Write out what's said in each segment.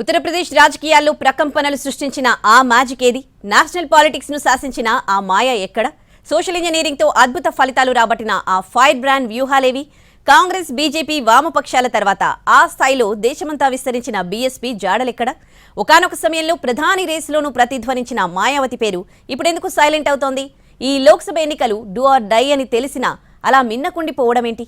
ఉత్తరప్రదేశ్ రాజకీయాల్లో ప్రకంపనలు సృష్టించిన ఆ మ్యాజిక్ ఏది? నేషనల్ పాలిటిక్స్ను శాసించిన ఆ మాయ ఎక్కడ? సోషల్ ఇంజనీరింగ్తో అద్భుత ఫలితాలు రాబట్టిన ఆ ఫైర్ బ్రాండ్ వ్యూహాలేవి? కాంగ్రెస్ బీజేపీ వామపక్షాల తర్వాత ఆ స్థాయిలో దేశమంతా విస్తరించిన బీఎస్పీ జాడలెక్కడ? ఒకానొక సమయంలో ప్రధాని రేసులోనూ ప్రతిధ్వనించిన మాయావతి పేరు ఇప్పుడెందుకు సైలెంట్ అవుతోంది? ఈ లోక్సభ ఎన్నికలు డూ ఆర్ డై అని తెలిసినా అలా మిన్నకుండిపోవడమేంటి?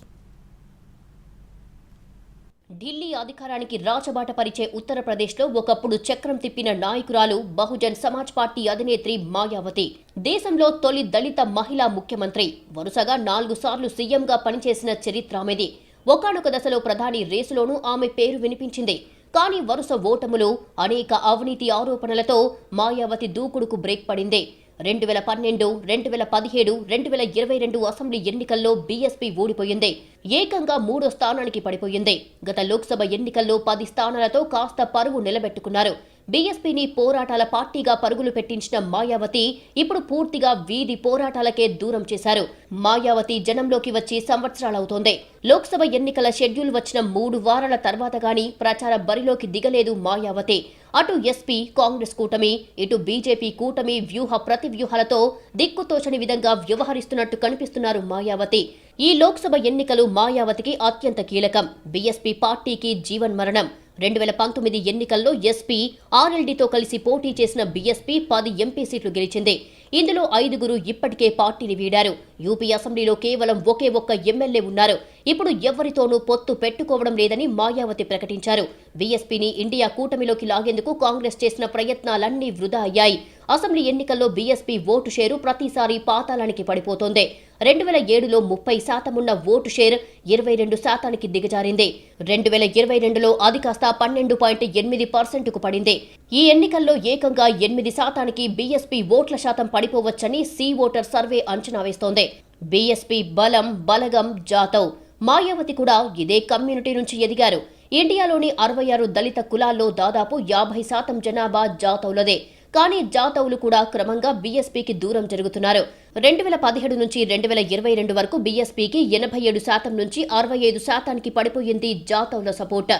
ఢిల్లీ అధికారానికి రాచబాట పరిచే ఉత్తరప్రదేశ్లో ఒకప్పుడు చక్రం తిప్పిన నాయకురాలు బహుజన్ సమాజ్ పార్టీ అధినేత్రి మాయావతి. దేశంలో తొలి దళిత మహిళా ముఖ్యమంత్రి. వరుసగా నాలుగు సార్లు సీఎంగా పనిచేసిన చరిత్ర ఆమెది. ఒకనొక దశలో ప్రధాని రేసులోనూ ఆమె పేరు వినిపించింది. కానీ వరుస ఓటములు అనేక అవినీతి ఆరోపణలతో మాయావతి దూకుడుకు బ్రేక్ పడింది. రెండు వేల పన్నెండు రెండు వేల పదిహేడు రెండు వేల ఇరవై రెండు అసెంబ్లీ ఎన్నికల్లో బీఎస్పీ ఓడిపోయింది ఏకంగా మూడో స్థానానికి పడిపోయింది. గత లోక్సభ ఎన్నికల్లో పది స్థానాలతో కాస్త పరువు నిలబెట్టుకున్నారు. బీఎస్పీని పోరాటాల పార్టీగా పరుగులు పెట్టించిన మాయావతి ఇప్పుడు పూర్తిగా వీధి పోరాటాలకే దూరం చేశారు. మాయావతి జనంలోకి వచ్చి సంవత్సరాలవుతోంది. లోక్సభ ఎన్నికల షెడ్యూల్ వచ్చిన మూడు వారాల తర్వాత గాని ప్రచార బరిలోకి దిగలేదు మాయావతి. అటు ఎస్పీ కాంగ్రెస్ కూటమి ఇటు బీజేపీ కూటమి వ్యూహ ప్రతి వ్యూహాలతో దిక్కుతోచని విధంగా వ్యవహరిస్తున్నట్టు కనిపిస్తున్నారు మాయావతి. ఈ లోక్సభ ఎన్నికలు మాయావతికి అత్యంత కీలకం. బీఎస్పీ పార్టీకి జీవన్మరణం. రెండు వేల పంతొమ్మిది ఎన్నికల్లో ఎస్పీ ఆర్ఎల్డీతో కలిసి పోటీ చేసిన బీఎస్పీ పది ఎంపీ సీట్లు గెలిచింది. ఇందులో ఐదుగురు ఇప్పటికే పార్టీని వీడారు. యూపీ అసెంబ్లీలో కేవలం ఒకే ఒక్క ఎమ్మెల్యే ఉన్నారు. ఇప్పుడు ఎవరితోనూ పొత్తు పెట్టుకోవడం లేదని మాయావతి ప్రకటించారు. బీఎస్పీని ఇండియా కూటమిలోకి లాగేందుకు కాంగ్రెస్ చేసిన ప్రయత్నాలన్నీ వృధా అయ్యాయి. అసెంబ్లీ ఎన్నికల్లో బీఎస్పీ ఓటు షేరు ప్రతిసారి పాతాళానికి పడిపోతోంది. రెండు వేల ఏడులో ముప్పై శాతం ఉన్న ఓటు షేర్ ఇరవై రెండు శాతానికి దిగజారింది. రెండు వేల ఇరవై రెండులో అది కాస్త పన్నెండు పాయింట్ ఎనిమిది పర్సెంట్కు పడింది. ఈ ఎన్నికల్లో ఏకంగా ఎనిమిది శాతానికి బీఎస్పీ ఓట్ల శాతం పడిపోవచ్చని సి ఓటర్ సర్వే అంచనా వేస్తోంది. బీఎస్పీ బలం బలగం జాతవ్. మాయావతి కూడా ఇదే కమ్యూనిటీ నుంచి ఎదిగారు. ఇండియాలోని అరవై ఆరు దళిత కులాల్లో దాదాపు యాభై శాతం జనాభా జాతవులదే. కానీ జాతవులు కూడా క్రమంగా బీఎస్పీకి దూరం జరుగుతున్నారు. రెండు వేల పదిహేడు నుంచి రెండు వేల ఇరవై రెండు వరకు బీఎస్పీకి ఎనభై ఏడు శాతం నుంచి అరవై ఐదు శాతానికి పడిపోయింది జాతవుల సపోర్ట్.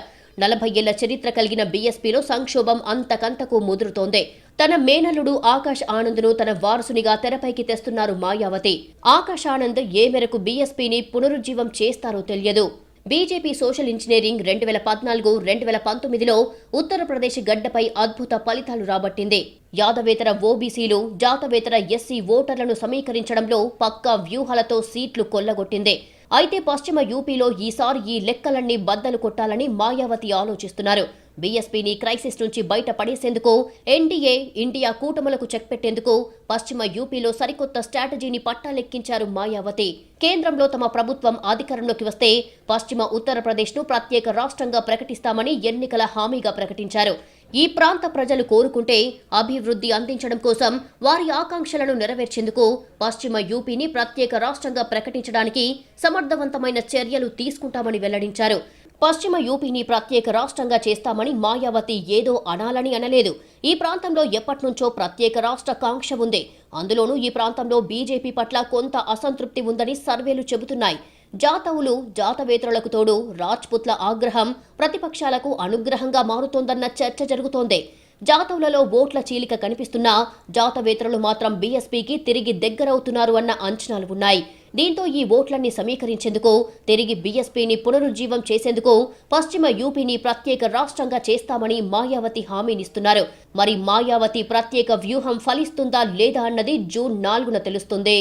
నలభై ఏళ్ళ చరిత్ర కలిగిన బీఎస్పీలో సంక్షోభం అంతకంతకు ముదురుతోంది. తన మేనల్లుడు ఆకాష్ ఆనంద్ను తన వారసునిగా తెరపైకి తెస్తున్నారు మాయావతి. ఆకాష్ ఆనంద్ ఏ మేరకు బీఎస్పీని పునరుజ్జీవం చేస్తారో తెలియదు. బీజేపీ సోషల్ ఇంజనీరింగ్ రెండు వేల పద్నాలుగు రెండు వేల పంతొమ్మిదిలో ఉత్తరప్రదేశ్ గడ్డపై అద్భుత ఫలితాలు రాబట్టింది. యాదవేతర ఓబీసీలు జాతవేతర ఎస్సీ ఓటర్లను సమీకరించడంలో పక్కా వ్యూహాలతో సీట్లు కొల్లగొట్టింది. అయితే పశ్చిమ యూపీలో ఈసారి ఈ లెక్కలన్నీ బద్దలు కొట్టాలని మాయావతి ఆలోచిస్తున్నారు. బీఎస్పీని క్రైసిస్ నుంచి బయట పడేసేందుకు ఎన్డీఏ ఇండియా కూటములకు చెక్ పెట్టేందుకు పశ్చిమ యూపీలో సరికొత్త స్ట్రాటజీని పట్టాలెక్కించారు మాయావతి. కేంద్రంలో తమ ప్రభుత్వం అధికారంలోకి వస్తే పశ్చిమ ఉత్తరప్రదేశ్ను ప్రత్యేక రాష్ట్రంగా ప్రకటిస్తామని ఎన్నికల హామీగా ప్రకటించారు. ఈ ప్రాంత ప్రజలు కోరుకుంటే అభివృద్ధి అందించడం కోసం వారి ఆకాంక్షలను నెరవేర్చేందుకు పశ్చిమ యూపీని ప్రత్యేక రాష్ట్రంగా ప్రకటించడానికి సమర్థవంతమైన చర్యలు తీసుకుంటామని వెల్లడించారు. పశ్చిమ యూపీని ప్రత్యేక రాష్ట్రంగా చేస్తామని మాయావతి ఏదో అనాలని అనలేదు. ఈ ప్రాంతంలో ఎప్పటినుంచో ప్రత్యేక రాష్ట్ర కాంక్ష ఉంది. అందులోనూ ఈ ప్రాంతంలో బీజేపీ పట్ల కొంత అసంతృప్తి ఉందని సర్వేలు చెబుతున్నాయి. జాతవులు జాతవేతరులకు తోడు రాజ్పుత్ల ఆగ్రహం ప్రతిపక్షాలకు అనుగ్రహంగా మారుతోందన్న చర్చ జరుగుతోంది. జాతవులలో ఓట్ల చీలిక కనిపిస్తున్నా జాతవేతరులు మాత్రం బీఎస్పీకి తిరిగి దగ్గరవుతున్నారు అన్న అంచనాలు ఉన్నాయి. దీంతో ఈ ఓట్లన్నీ సమీకరించేందుకు తిరిగి బీఎస్పీని పునరుజ్జీవం చేసేందుకు పశ్చిమ యూపీని ప్రత్యేక రాష్ట్రంగా చేస్తామని మాయావతి హామీనిస్తున్నారు. మరి మాయావతి ప్రత్యేక వ్యూహం ఫలిస్తుందా లేదా అన్నది జూన్ నాలుగున తెలుస్తుంది.